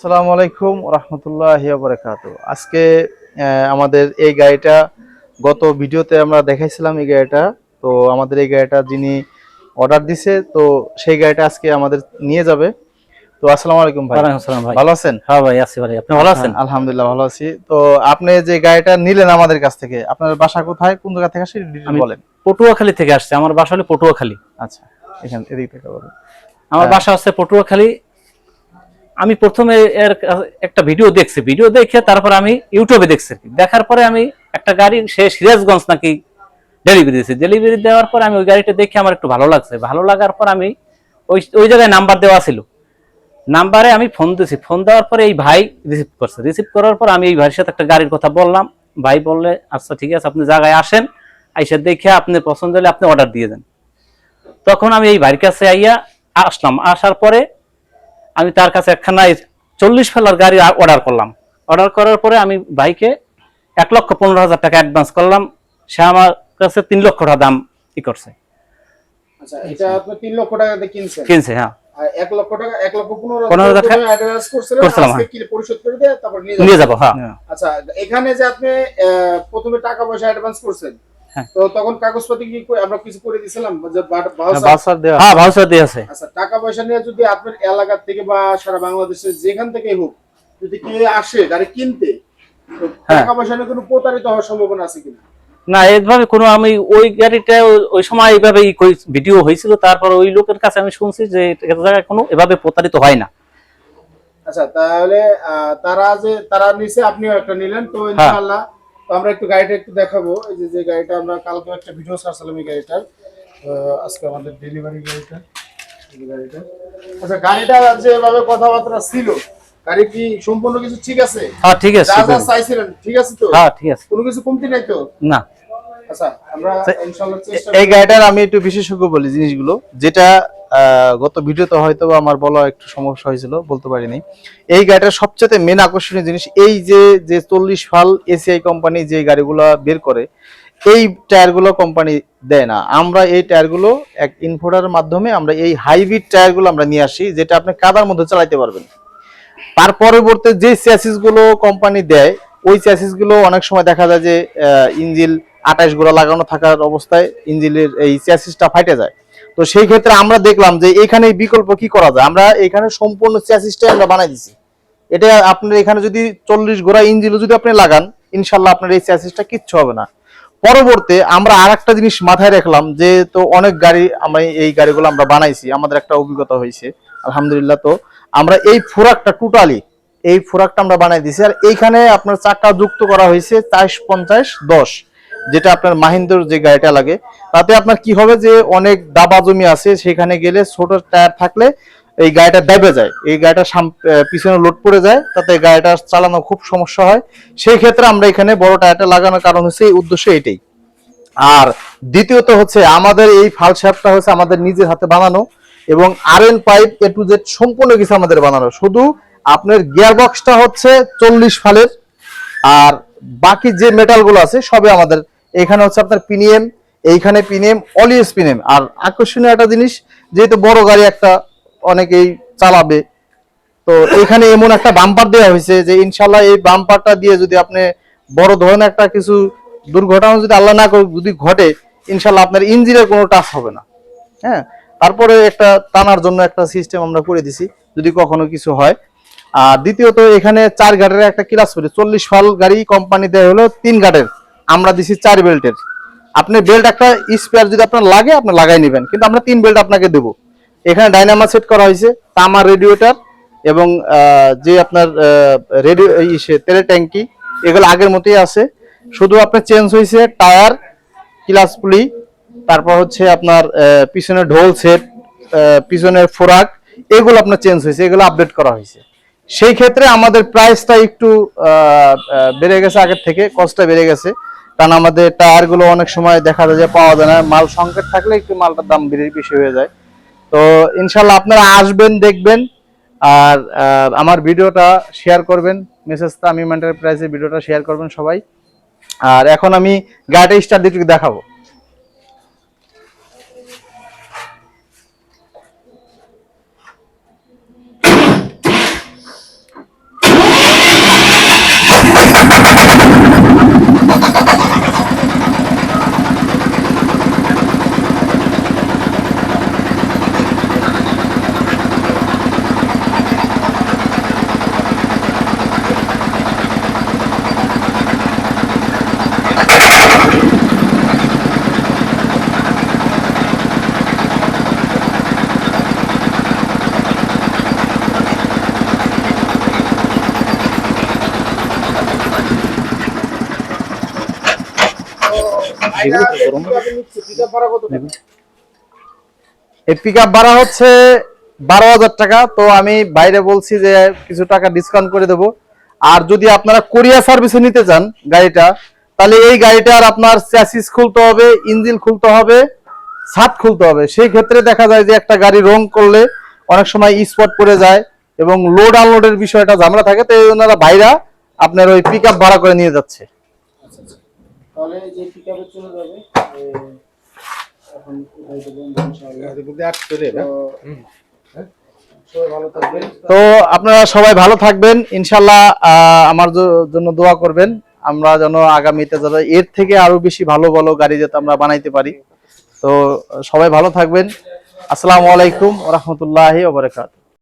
আসসালামু আলাইকুম রহমতুল্লাহ বারকাত আজকে আমাদের এই গাড়িটা গত ভিডিওতে আমরা দেখাইছিলাম এই গাড়িটা। তো আমাদের এই গাড়িটা যিনি অর্ডার দিছে তো সেই গাড়িটা আজকে আমাদের নিয়ে যাবে। তো আসসালামু আলাইকুম ভাই। ভাই। ভালো আছেন? হ্যাঁ ভাই আছি ভাই। আপনি ভালো আছেন? হ্যাঁ, আলহামদুলিল্লাহ ভালো আছি। তো আপনি যে গাড়িটা নিলেন আমাদের কাছ থেকে আপনার বাসা কোথায়? কোন জায়গা থেকে আসে ডিটেইল আমি- বলেন। পটুয়াখালী থেকে আসছে। আমার বাসা হলো পটুয়াখালী। আচ্ছা এখান এদিক থেকে বলেন। আমার হ্যাঁ। বাসা হচ্ছে পটুয়াখালী আমি প্রথমে এর একটা ভিডিও দেখছি। ভিডিও দেখে তারপর আমি ইউটিউবে দেখছি। দেখার পরে আমি একটা গাড়ি, সে সিরাজগঞ্জ নাকি ডেলিভারি দিয়েছে। ডেলিভারি দেওয়ার পর আমি ওই গাড়িটা দেখে আমার একটু ভালো লাগছে। ভালো লাগার পর আমি ওই ওই জায়গায় নাম্বার দেওয়া ছিল। নাম্বারে আমি ফোন দিয়েছি ফোন দেওয়ার পরে এই ভাই রিসিভ করছে। রিসিভ করার পর আমি এই ভাইয়ের সাথে একটা গাড়ির কথা বললাম। ভাই বললে আচ্ছা ঠিক আছে, আপনি জায়গায় আসেন। আইসা দেখে আপনি পছন্দ হলে আপনি অর্ডার দিয়ে দেন। তখন আমি এই ভাইয়ের কাছে আইয়া আসলাম। আসার পরে আমি তার কাছে একখানা চল্লিশ ফেলার গাড়ি অর্ডার করলাম। অর্ডার করার পরে আমি ভাইকে এক লক্ষ পনেরো হাজার টাকা অ্যাডভান্স করলাম। সে আমার কাছে তিন লক্ষ টাকা দাম ই করছে। আচ্ছা এটা আপনি তিন লক্ষ টাকা দিয়ে কিনছেন? কিনছে হ্যাঁ। দিয়ে? নিয়ে যাব হ্যাঁ। হ্যাঁ। আচ্ছা এখানে যে আপনি প্রথমে টাকা পয়সা অ্যাডভান্স করছেন হ্যাঁ। তো তখন কাগজপাতি কি আমরা কিছু করে দিছিলাম? যে বা- হ্যাঁ, হ্যাঁ ভাউচার দিয়ে আছে। আচ্ছা টাকা পয়সা নিয়ে যদি আপনার এলাকা থেকে বা সারা বাংলাদেশের যেখান থেকেই হোক যদি কেউ আসে গাড়ি কিনতে হ্যাঁ। টাকা পয়সা নিয়ে কোনো প্রতারিত হওয়ার সম্ভাবনা আছে কিনা? না এইভাবে কোনো আমি ওই গাড়িটা ওই- সময় এইভাবে ভিডিও হয়েছিল তারপর ওই লোকের কাছে আমি শুনছি যে জায়গায় কোনো এভাবে প্রতারিত হয় না। আচ্ছা তাহলে তারা যে তারা নিচে আপনিও একটা নিলেন তো। ইনশাআল্লাহ তো আমরা একটু গাড়িটা একটু দেখাবো। এই যে যে গাড়িটা আমরা কালকে একটা ভিডিও ছাড়ছিলাম এই গাড়িটার আজকে আমাদের ডেলিভারি গাড়িটা গাড়িটা। আচ্ছা গাড়িটা যেভাবে কথাবার্তা ছিল গাড়ি কি সম্পূর্ণ কিছু ঠিক আছে? হ্যাঁ ঠিক আছে যা যা চাইছিলেন ঠিক আছে তো? হ্যাঁ ঠিক আছে। কোনো কিছু কমতি নাই তো? না। আচ্ছা আমরা ইনশাআল্লাহ চেষ্টা এই গাড়িটার আমি একটু বিশেষজ্ঞ বলি জিনিসগুলো যেটা গত ভিডিওতে হয়তো আমার বলা একটু সমস্যা হয়েছিল, বলতে পারিনি। এই গাড়িটার সবচেয়ে মেন আকর্ষণীয় জিনিস এই যে যে চল্লিশ ফাল এসিআই কোম্পানি যে গাড়িগুলো বের করে, এই টায়ারগুলো কোম্পানি দেয় না। আমরা এই টায়ারগুলো এক ইনফোর্টারের মাধ্যমে আমরা এই হাইব্রিড টায়ারগুলো আমরা নিয়ে আসি, যেটা আপনি কাদার মধ্যে চালাইতে পারবেন। তার পরবর্তী যে চ্যাসিসগুলো কোম্পানি দেয়, ওই চ্যাসিসগুলো অনেক সময় দেখা যায় যে ইঞ্জিল আঠাশ গোড়া লাগানো থাকার অবস্থায় ইঞ্জিলের এই চ্যাসিসটা ফাইটে যায়। তো সেই ক্ষেত্রে আমরা দেখলাম যে এখানে বিকল্প কি করা যায়? আমরা এখানে সম্পূর্ণ চ্যাসিসটাই আমরা বানাই দিছি। এটা আপনার এখানে যদি চল্লিশ গোড়া ইঞ্জিলও যদি আপনি লাগান, ইনশাল্লাহ আপনার এই চ্যাসিসটা কিচ্ছু হবে না। পরবর্তী আমরা আর একটা জিনিস মাথায় রাখলাম যে তো অনেক গাড়ি আমরা এই গাড়িগুলো আমরা বানাইছি, আমাদের একটা অভিজ্ঞতা হয়েছে, আলহামদুলিল্লাহ তো। আমরা এই ফোরাকটা টোটালি এই ফোরাকটা আমরা বানাই দিছি। আর এইখানে আপনার চাকা যুক্ত করা হয়েছে চাইশ পঞ্চাশ দশ। যেটা আপনার মাহিন্দ্রর যে গাড়িটা লাগে, তাতে আপনার কি হবে যে অনেক দাবা জমি আছে, সেখানে গেলে ছোট টায়ার থাকলে এই গাড়িটা ডেবে যায়। এই গাড়িটা পিছনে লোড পড়ে যায়, তাতে গাড়িটা চালানো খুব সমস্যা হয়। সেই ক্ষেত্রে আমরা এখানে বড় টায়ারটা লাগানোর কারণ হচ্ছে এই উদ্দেশ্য এটাই। আর দ্বিতীয়ত হচ্ছে আমাদের এই ফাল শ্যাপটা হচ্ছে আমাদের নিজের হাতে বানানো এবং R N pipe A to Z সম্পূর্ণ কিছু আমাদের বানানো। শুধু আপনার গিয়ার বক্সটা হচ্ছে চল্লিশ ফালের আর বাকি যে মেটালগুলো আছে সবে আমাদের এখানে হচ্ছে আপনার পিনিএম, এইখানে পিনিএম অলিএস পিনিএম। আর আকর্ষণীয় একটা জিনিস, যেহেতু বড় গাড়ি একটা অনেকেই চালাবে, তো এখানে এমন একটা বাম্পার দেওয়া হয়েছে যে ইনশাল্লাহ এই বাম্পারটা দিয়ে যদি আপনি বড় ধরনের একটা কিছু দুর্ঘটনা যদি আল্লাহ না করে যদি ঘটে, ইনশাল্লাহ আপনার ইঞ্জিনের কোনো টাচ হবে না। হ্যাঁ? তারপরে একটা টানার জন্য একটা সিস্টেম আমরা করে দিছি, যদি কখনো কিছু হয়। আর দ্বিতীয়ত, এখানে চার গাটের একটা ক্লাস করে। চল্লিশ ফাল গাড়ি কোম্পানি দেয় হলো, তিন গাটের আমরা দিছি চার বেল্টের। আপনি বেল্ট একটা স্পেয়ার যদি আপনার লাগে আপনি লাগাই নেবেন। কিন্তু আমরা তিন বেল্ট আপনাকে দেবো। এখানে ডাইনামা সেট করা হয়েছে তামার রেডিওটার এবং যে আপনার রেডিও ইসে তেলের ট্যাঙ্কি এগুলো আগের মতোই আছে। শুধু আপনার চেঞ্জ হয়েছে টায়ার ক্লাস পুলি তারপর হচ্ছে আপনার আহ, পিছনে ঢোল সেট পিছনের ফোরাক এগুলো আপনার চেঞ্জ হয়েছে এগুলো আপডেট করা হয়েছে। সেই ক্ষেত্রে আমাদের প্রাইসটা একটু বেড়ে গেছে আগের থেকে কস্টটা বেড়ে গেছে। কারণ আমাদের টায়ারগুলো অনেক সময় দেখা যায় যে পাওয়া যায় না। মাল সংকট থাকলে একটু মালটার দাম বেশি হয়ে যায়। তো ইনশাল্লাহ আপনারা আসবেন, দেখবেন, আর আমার ভিডিওটা শেয়ার করবেন। মেসেজ তামিম এন্টারপ্রাইজের ভিডিওটা শেয়ার করবেন সবাই। আর এখন আমি গাড়িটা স্টার্ট দিয়ে দেখাবো। এই পিক আপ ভাড়া হচ্ছে বারো হাজার টাকা। তো আমি বাইরে বলছি যে কিছু টাকা ডিসকাউন্ট করে দেবো। আর যদি আপনারা কোরিয়া সার্ভিসে নিতে চান গাড়িটা তাহলে এই গাড়িটার আপনার চ্যাসিস খুলতে হবে ইঞ্জিন খুলতে হবে ছাদ খুলতে হবে। সেই ক্ষেত্রে দেখা যায় যে একটা গাড়ি রং করলে অনেক সময় স্পট পড়ে যায় এবং লোড আনলোডের বিষয়টা ঝামেলা থাকে। তো এই ওনারা ভাইরা আপনার ওই পিক আপ ভাড়া করে নিয়ে যাচ্ছে। তাহলে যে চলে যাবে এখন উঠাই দেবো ইনশাআল্লাহ। তো, হ্যাঁ, তো আপনারা সবাই ভালো থাকবেন ইনশাল্লাহ আমার জন্য দোয়া করবেন। আমরা যেন আগামীতে যাতে এর থেকে আরও বেশি ভালো ভালো গাড়ি যাতে আমরা বানাইতে পারি। তো সবাই ভালো থাকবেন। আসসালামু আলাইকুম রহমতুল্লাহি ওবরাকাত